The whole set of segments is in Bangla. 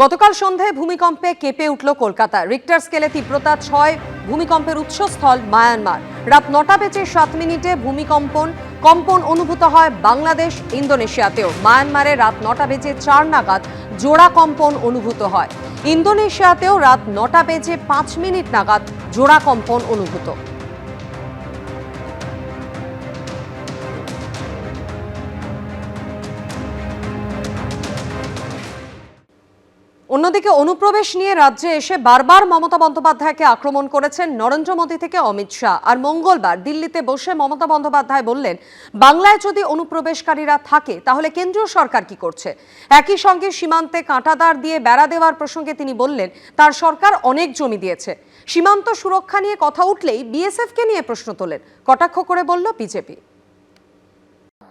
গতকাল সন্ধ্যায় ভূমিকম্পে কেঁপে উঠল কলকাতা। রিক্টার স্কেলে তীব্রতা ছয়, ভূমিকম্পের উৎসস্থল মায়ানমার। রাত নটা বেজে সাত মিনিটে ভূমিকম্পন, কম্পন অনুভূত হয় বাংলাদেশ, ইন্দোনেশিয়াতেও। মায়ানমারে রাত নটা বেজে চার নাগাদ জোড়া কম্পন অনুভূত হয়। ইন্দোনেশিয়াতেও রাত নটা বেজে পাঁচ মিনিট নাগাদ জোড়া কম্পন অনুভূত। অন্যদিকে অনুপ্রবেশ নিয়ে রাজ্যে এসে বারবার মমতা বন্দ্যোপাধ্যায়কে আক্রমণ করেছেন নরেন্দ্র মোদী থেকে অমিত শাহ আর মঙ্গলবার দিল্লিতে বসে মমতা বন্দ্যোপাধ্যায় বললেন বাংলায় যদি অনুপ্রবেশকারীরা থাকে তাহলে কেন্দ্রীয় সরকার কি করছে একই সঙ্গে সীমান্তে কাঁটাতার দিয়ে বেড়া দেওয়ার প্রসঙ্গে তিনি বললেন তার সরকার অনেক জমি দিয়েছে সীমান্ত সুরক্ষা নিয়ে কথা উঠলেই বিএসএফকে নিয়ে প্রশ্ন তোলেন কটাক্ষ করে বলল বিজেপি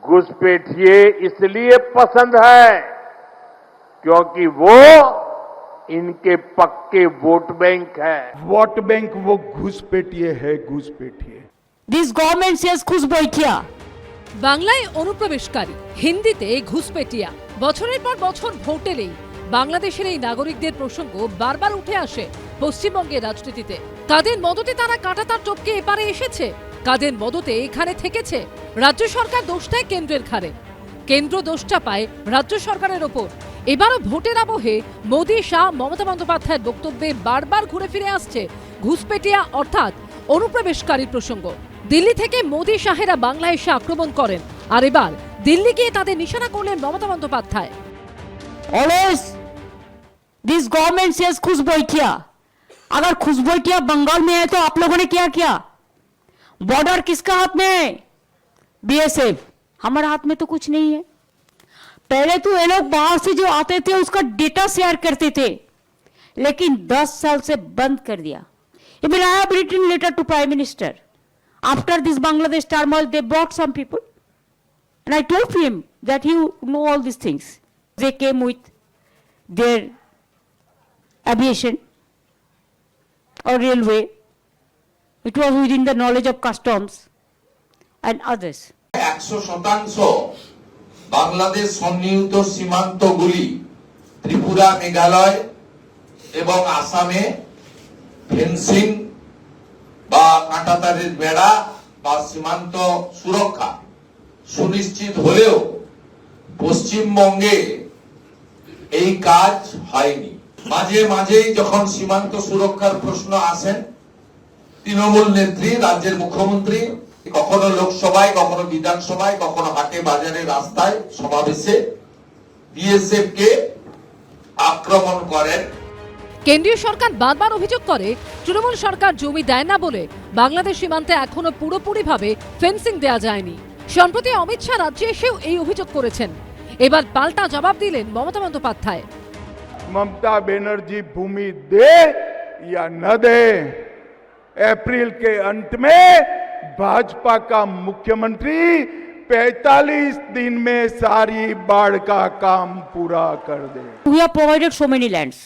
घुसपैठिए इसलिए पसंद है क्योंकि वो इनके पक्के वोट बैंक है वोट बैंक वो घुसपैठिए है घुसपैठिए This government says Khusboitia. বাংলায় অনুপ্রবেশকারী হিন্দিতে ঘুষপেটিয়া বছরের পর বছর ভোট এলেই বাংলাদেশের এই নাগরিকদের প্রসঙ্গ বারবার উঠে আসে পশ্চিমবঙ্গের রাজনীতিতে কাদের মদতে তারা কাঁটাতার টপকে এপারে এসেছে কাদের মদতে এখানে থেকেছে রাজ্য সরকার দোষটায় কেন্দ্রের ঘাড়ে কেন্দ্র দোষটা পায় রাজ্য সরকারের ওপর এবারও ভোটের আবহে মোদী শাহ মমতা বন্দ্যোপাধ্যায়ের বক্তব্যে বারবার ঘুরে ফিরে আসছে ঘুষপেটিয়া অর্থাৎ অনুপ্রবেশকারীর প্রসঙ্গ দিল্লি থেকে মোদী শাহেরা বাংলায় এসে আক্রমণ করেন আর এবার দিল্লি গিয়ে তাদের নিশানা করলেন Mamata Bandyopadhyay Always this government says Khusboitia. अगर खुशबोइटिया बंगाल में है तो आप लोगों ने क्या किया बॉर्डर किसका हाथ में है बीएसएफ हमारे हाथ में तो कुछ नहीं है पहले तो ये लोग बाहर से जो आते थे उसका डेटा शेयर करते थे लेकिन 10 साल से बंद कर दिया Even I have written letter to Prime Minister. After this Bangladesh turmoil, they brought some people. And I told him that you know all these things. They came with their aviation or railway. It was within the knowledge of customs and others. Bangladesh সন্নিহিত সীমান্তগুলি ত্রিপুরা, মেঘালয় এবং আসামে ফেন্সিং বা কাঁটাতারের বেড়া বা সীমান্ত সুরক্ষা সুনিশ্চিত হলেও পশ্চিমবঙ্গে এই কাজ হয়নি। মাঝে মাঝেই যখন সীমান্ত সুরক্ষার প্রশ্ন আসেন, তৃণমূল নেত্রী, রাজ্যের মুখ্যমন্ত্রী কখনো লোকসভায় কখনো বিধানসভায় কখনো হাটে বাজারে রাস্তায় সমাবেশে বিএসএফ কে আক্রমণ করেন কেন্দ্রীয় সরকার বারবার অভিযোগ করে তৃণমূল সরকার জমি দেয় না বলে বাংলাদেশ সীমান্তে এখনো পুরোপুরিভাবে ফেন্সিং দেয়া যায়নি সম্প্রতি অমিত শাহ রাজ্যে এসেও এই অভিযোগ করেছেন এবার পাল্টা জবাব দিলেন মমতা বন্দ্যোপাধ্যায় ममता बनर्जी भूमि दे या न दे अप्रैल के अंत में भाजपा का मुख्यमंत्री 45 दिन में सारी बाढ़ का काम पूरा कर दे। We are provided so many lands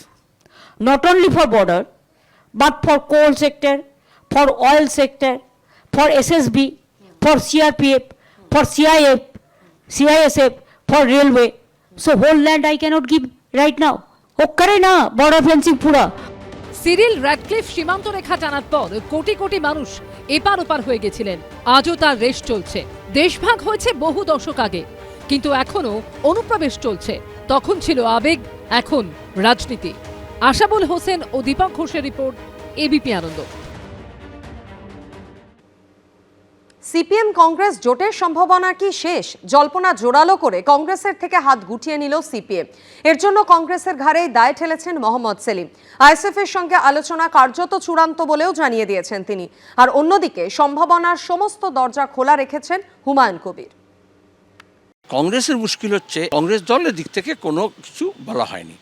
not only for border but for coal sector for oil sector for SSB for CRPF for CIF CISF for railway so whole land I cannot give right now वो करे ना बॉर्डर फेंसिंग पूरा সিরিল র্যাডক্লিফ সীমান্ত রেখা টানার পর কোটি কোটি মানুষ এপার ওপার হয়ে গেছিলেন। আজও তার রেশ চলছে। দেশভাগ হয়েছে বহু দশক আগে। কিন্তু এখনও অনুপ্রবেশ চলছে। তখন ছিল আবেগ, এখন রাজনীতি। আশাবুল হোসেন ও দীপক ঘোষের report ABP Ananda. CPM Congress জোটের সম্ভাবনা কি শেষ? জল্পনা জোরালো করে কংগ্রেসের থেকে হাত গুটিয়ে নিল সিপিএম। এর জন্য কংগ্রেসের ঘাড়েই দায় ঠেলেছেন মোহাম্মদ সেলিম। আইএসএফ এর সঙ্গে আলোচনা কার্যত চূড়ান্ত বলেও জানিয়ে দিয়েছেন তিনি। আর অন্যদিকে সম্ভাবনার সমস্ত দরজা খোলা রেখেছেন হুমায়ুন কবির। কংগ্রেসের মুশকিল হচ্ছে কংগ্রেস দলের দিক থেকে কোনো কিছু বলা হয়নি।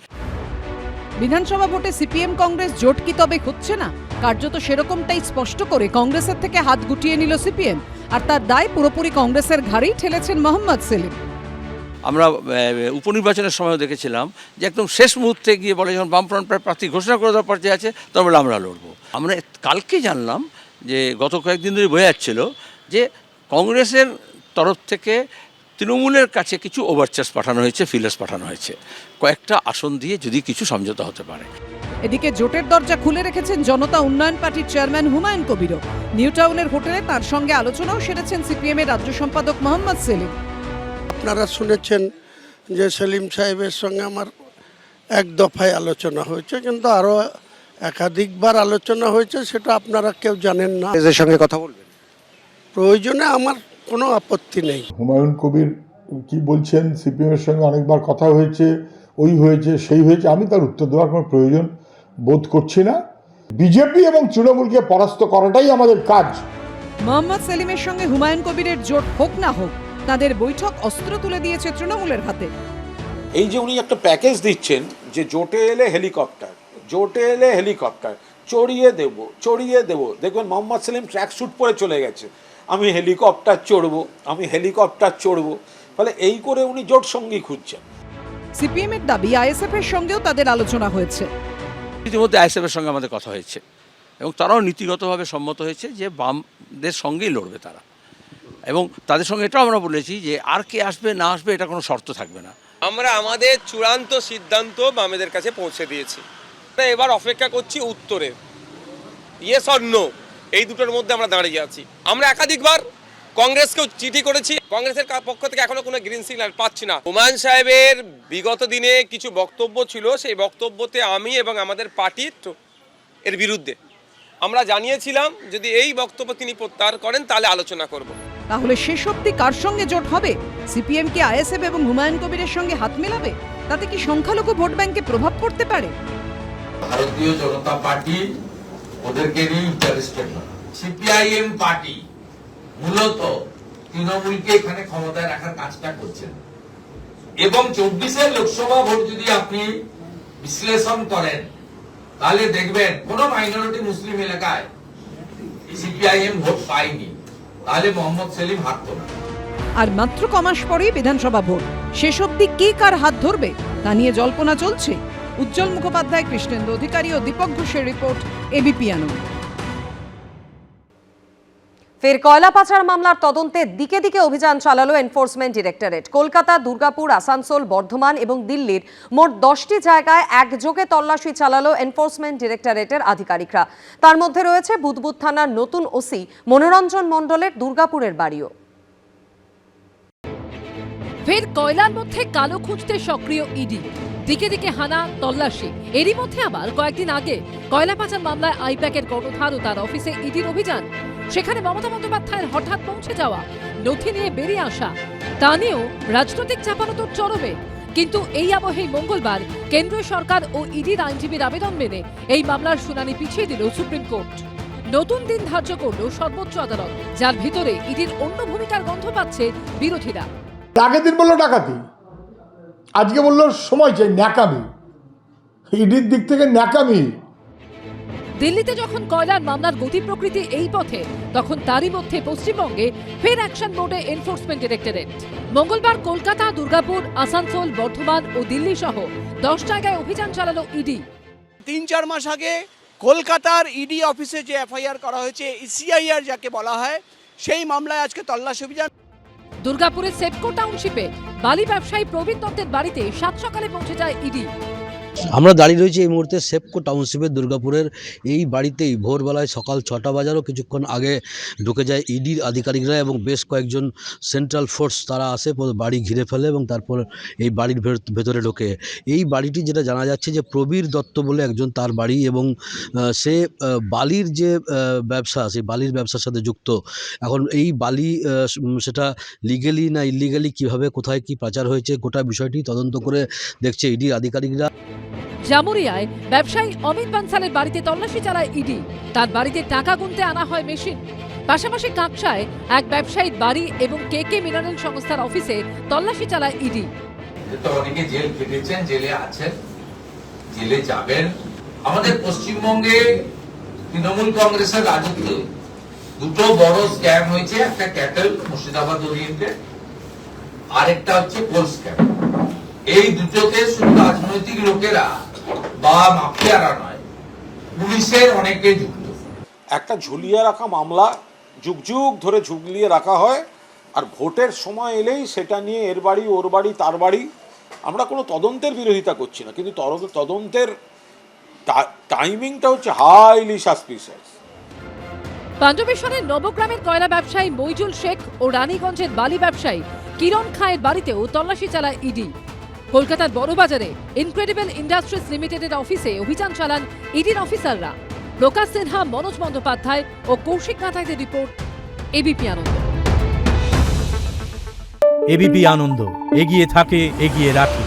বিধানসভা ভোটে সিপিএম কংগ্রেস জোট কি তবে হচ্ছে না? কার্যত সেরকমটাই স্পষ্ট করে কংগ্রেসের থেকে হাত গুটিয়ে নিল সিপিএম। আর তার দায় পুরোপুরি কংগ্রেসের ঘাড়েই ঠেলেছেন মোহাম্মদ সেলিম। আমরা উপনির্বাচনের সময় দেখেছিলাম যে একদম শেষ মুহূর্তে গিয়ে বলে যখন বামফ্রন্ট প্রার্থী ঘোষণা করে দেওয়ার পর্যায়ে আছে তখন বলে আমরা লড়বো। আমরা কালকে জানলাম যে গত কয়েকদিন ধরে বোঝা যাচ্ছিল যে কংগ্রেসের তরফ থেকে তৃণমূলের কাছে কিছু ওভারচার্জ পাঠানো হয়েছে ফিলার্স পাঠানো হয়েছে। কয়েকটা আসন দিয়ে যদি কিছু সমঝোতা হতে পারে। এদিকে জোটের দরজা খুলে রেখেছেন জনতা উন্নয়ন পার্টির চেয়ারম্যান হুমায়ুন কবিরও। নিউ টাউনের হোটেলে তার সঙ্গে আলোচনাও সেরেছেন সিপিএম এর রাজ্য সম্পাদক মোহাম্মদ সেলিম। আপনারা শুনেছেন যে সেলিম সাহেবের সঙ্গে আমার এক দফায় আলোচনা হয়েছে কিন্তু আরও একাধিকবার আলোচনা হয়েছে সেটা আপনারা কেউ জানেন না। এদের সঙ্গে কথা বলবেন প্রয়োজনে আমার কোনো আপত্তি নেই। হুমায়ুন কবির কি বলছেন? সিপিএমের সঙ্গে অনেকবার কথা হয়েছে ওই হয়েছে সেই হয়েছে আমি তার উত্তর দেওয়ার কোনো প্রয়োজন বোধ করছি না। বিজেপি এবং তৃণমূলকে পরাস্ত করাটাই আমাদের কাজ। মোহাম্মদ সেলিমের সঙ্গে হুমায়ুন কবিরের জোট হোক না হোক তাদের বৈঠক অস্ত্র তুলে দিয়েছে তৃণমূলের হাতে। এই যে উনি একটা প্যাকেজ দিচ্ছেন যে জোটে এলে হেলিকপ্টার জোটে এলে হেলিকপ্টার চড়িয়ে দেব চড়িয়ে দেব। দেখবেন মোহাম্মদ সেলিম ট্র্যাক স্যুট পরে চলে গেছে। আমি হেলিকপ্টার চড়বো আমি হেলিকপ্টার চড়বো। ফলে এই করে উনি জোট সঙ্গী খুঁজছেন। সিপিএম এর দাবি আইএসএফ এর সঙ্গেও তাদের আলোচনা হয়েছে। ইতিমধ্যে আইএসএফের সঙ্গে আমাদের কথা হয়েছে এবং তারাও নীতিগতভাবে সম্মত হয়েছে যে বামদের সঙ্গেই লড়বে তারা। এবং তাদের সঙ্গে এটাও আমরা বলেছি যে আর কে আসবে না আসবে এটা কোনো শর্ত থাকবে না। আমরা আমাদের চূড়ান্ত সিদ্ধান্ত বামেদের কাছে পৌঁছে দিয়েছি। এবার অপেক্ষা করছি উত্তরে। ইয়েস অর নো এই দুটোর মধ্যে আমরা দাঁড়িয়ে আছি। আমরা একাধিকবার কংগ্রেসকেও চিঠি করেছি। কংগ্রেসের পক্ষ থেকে এখনও কোনো গ্রিন সিগন্যাল পাচ্ছি না। হুমায়ুন সাহেবের বিগত দিনে কিছু বক্তব্য ছিল। সেই বক্তব্যতে আমি এবং আমাদের পার্টির এর বিরুদ্ধে। আমরা জানিয়েছিলাম যদি এই বক্তব্য তিনি প্রত্যাহার করেন তাহলে আলোচনা করব। তাহলে শেষ অব্দি কার সঙ্গে জোট হবে? সিপিএম কি আইএসএফ এবং হুমায়ুন কবিরের সঙ্গে হাত মেলাবে? তাতে কি সংখ্যালঘু ভোট ব্যাংকে প্রভাব পড়তে পারে? ভারতীয় জনতা পার্টি ওদেরকে নিয়ে ইন্টারেস্টেড না সিপিআইএম পার্টি মূলত তৃণমূলকে এখানে ক্ষমতায় রাখার কাজটা করছেন। এবং চব্বিশের লোকসভা ভোট যদি আপনি বিশ্লেষণ করেন, তাহলে দেখবেন কোন মাইনরিটি মুসলিম এলাকায় সিপিআইএম ভোট পায়নি। তাহলে মোহাম্মদ সেলিম হারতো না আর মাত্র কমাস পরেই বিধানসভা ভোট। শেষ অব্দি কে কার হাত ধরবে, তা নিয়ে জল্পনা চলছে। উজ্জ্বল মুখোপাধ্যায় কৃষ্ণেন্দু অধিকারী ও দীপক ঘোষের রিপোর্ট এবিপি আনন্দ। ফের কয়লা পাচার মামলার তদন্তে দিকে দিকে অভিযান চালালো এনফোর্সমেন্ট ডিরেক্টরেট। কলকাতা দুর্গাপুর আসানসোল বর্ধমান এবং দিল্লির মোট দশটি জায়গায় একযোগে তল্লাশি চালালো এনফোর্সমেন্ট ডিরেক্টরেটের আধিকারিকরা। তার মধ্যে রয়েছে বুদবুদ থানার নতুন ওসি মনোরঞ্জন মণ্ডলের দুর্গাপুরের বাড়িও। ফের কয়লার মধ্যে কালো খুঁজতে সক্রিয় ইডি। দিকে দিকে হানা তল্লাশি। এরই মধ্যে আবার কয়েকদিন আগে কয়লা পাচার মামলায় আইপ্যাকের কর্ণধার ও তার অফিসে ইডির অভিযান। সেখানে মমতা বন্দ্যোপাধ্যায়ের হঠাৎ পৌঁছে যাওয়া, নথি নিয়ে বেরিয়ে আসা। তা নিয়েও রাজনৈতিক চাপানোতর চরমে। কিন্তু এই আবহেই মঙ্গলবার কেন্দ্রীয় সরকার ও ইডির আইনজীবীর আবেদন মেনে এই মামলার শুনানি পিছিয়ে দিল সুপ্রিম কোর্ট। নতুন দিন ধার্য করল সর্বোচ্চ আদালত, যার ভিতরে ইডির অন্য ভূমিকার গন্ধ পাচ্ছে বিরোধীরা। আগের দিন বলল ডাকাতি। আজকে বলল সময় চাই ন্যাকামি। ইডির দিক থেকে ন্যাকামি। দিল্লিতে যখন কয়লার মামলার গতি প্রকৃতি এই পথে তখন তারই মধ্যে পশ্চিমবঙ্গে ফের অ্যাকশন বোর্ডে এনফোর্সমেন্ট ডিরেক্টরেট মঙ্গলবার কলকাতা দুর্গাপুর আসানসোল বর্ধমান ও দিল্লি সহ দশ জায়গায় অভিযান চালালো ইডি। তিন চার মাস আগে কলকাতার ইডি অফিসে যে এফআইআর করা হয়েছে সিআইআর যাকে বলা হয় সেই মামলায় আজকে তল্লাশি অভিযান। দুর্গাপুরের সেপকো টাউনশিপে বালি ব্যবসায়ী প্রবীণ দত্তের বাড়িতে সাত সকালে পৌঁছে যায় ইডি। আমরা দাঁড়িয়ে রয়েছি এই মুহূর্তে সেপকো টাউনশিপের দুর্গাপুরের। এই বাড়িতেই ভোরবেলায় সকাল ছটা বাজারও কিছুক্ষণ আগে ঢুকে যায় ইডির আধিকারিকরা এবং বেশ কয়েকজন সেন্ট্রাল ফোর্স তারা আসে বাড়ি ঘিরে ফেলে এবং তারপর এই বাড়ির ভেত- ভেতরে ঢোকে। এই বাড়িটি যেটা জানা যাচ্ছে যে প্রবীর দত্ত বলে একজন তার বাড়ি এবং সে বালির যে ব্যবসা, সেই বালির ব্যবসার সাথে যুক্ত। এখন এই বালি সেটা লিগেলি না ইলিগালি কীভাবে, কোথায় কি পাচার হয়েছে গোটা বিষয়টি তদন্ত করে দেখছে ইডির আধিকারিকরা। জামুরিয়ায় ব্যবসায়ী অমিত বানসালের বাড়িতে তল্লাশি চালায় ইডি। তার বাড়িতে টাকা গুনতে আনা হয় মেশিন। পাশাপাশি কাকসায় এক ব্যবসায়ীর বাড়ি এবং কে কে মিনারেল সংস্থার অফিসে তল্লাশি চালায় ইডি। অনেকে জেল কেটেছেন জেলে আছেন, জেলে যাবেন, আমাদের পশ্চিমবঙ্গে তৃণমূল কংগ্রেসের রাজত্ব। দুটো বড় স্ক্যাম হয়েছে, একটা ক্যাটেল, মুর্শিদাবাদ আরেকটা হচ্ছে কোল স্ক্যাম এই দুটোতে শুধু রাজনৈতিক লোকেরা বা মাফিয়ারা নয় পুলিশের অনেকে যুক্ত। একটা ঝুলিয়ে রাখা মামলা যুগ যুগ ধরে ঝুলিয়ে রাখা হয় আর ভোটের সময় এলেই সেটা নিয়ে এর বাড়ি ওর বাড়ি তার বাড়ি আমরা কোনো তদন্তের বিরোধিতা করছি না। কিন্তু তর- তদন্তের টাইমিংটা হচ্ছে হাইলি সাসপিসিয়াস পাঞ্জবেশ্বরের নবগ্রামের কয়লা ব্যবসায়ী মইজুল শেখ ও রানীগঞ্জের বালি ব্যবসায়ী কিরণ খায়ের বাড়িতেও তল্লাশি চালায় ইডি। কলকাতার বড়বাজারে ইনক্রেডিবল ইন্ডাস্ট্রিজ লিমিটেডের অফিসে অভিযান চালান ইডির অফিসাররা। প্রকাশ সিনহা, মনোজ বন্দ্যোপাধ্যায় ও Kaushik নাথাইদের report ABP Ananda. ABP Ananda, এগিয়ে থাকে, এগিয়ে রাখে।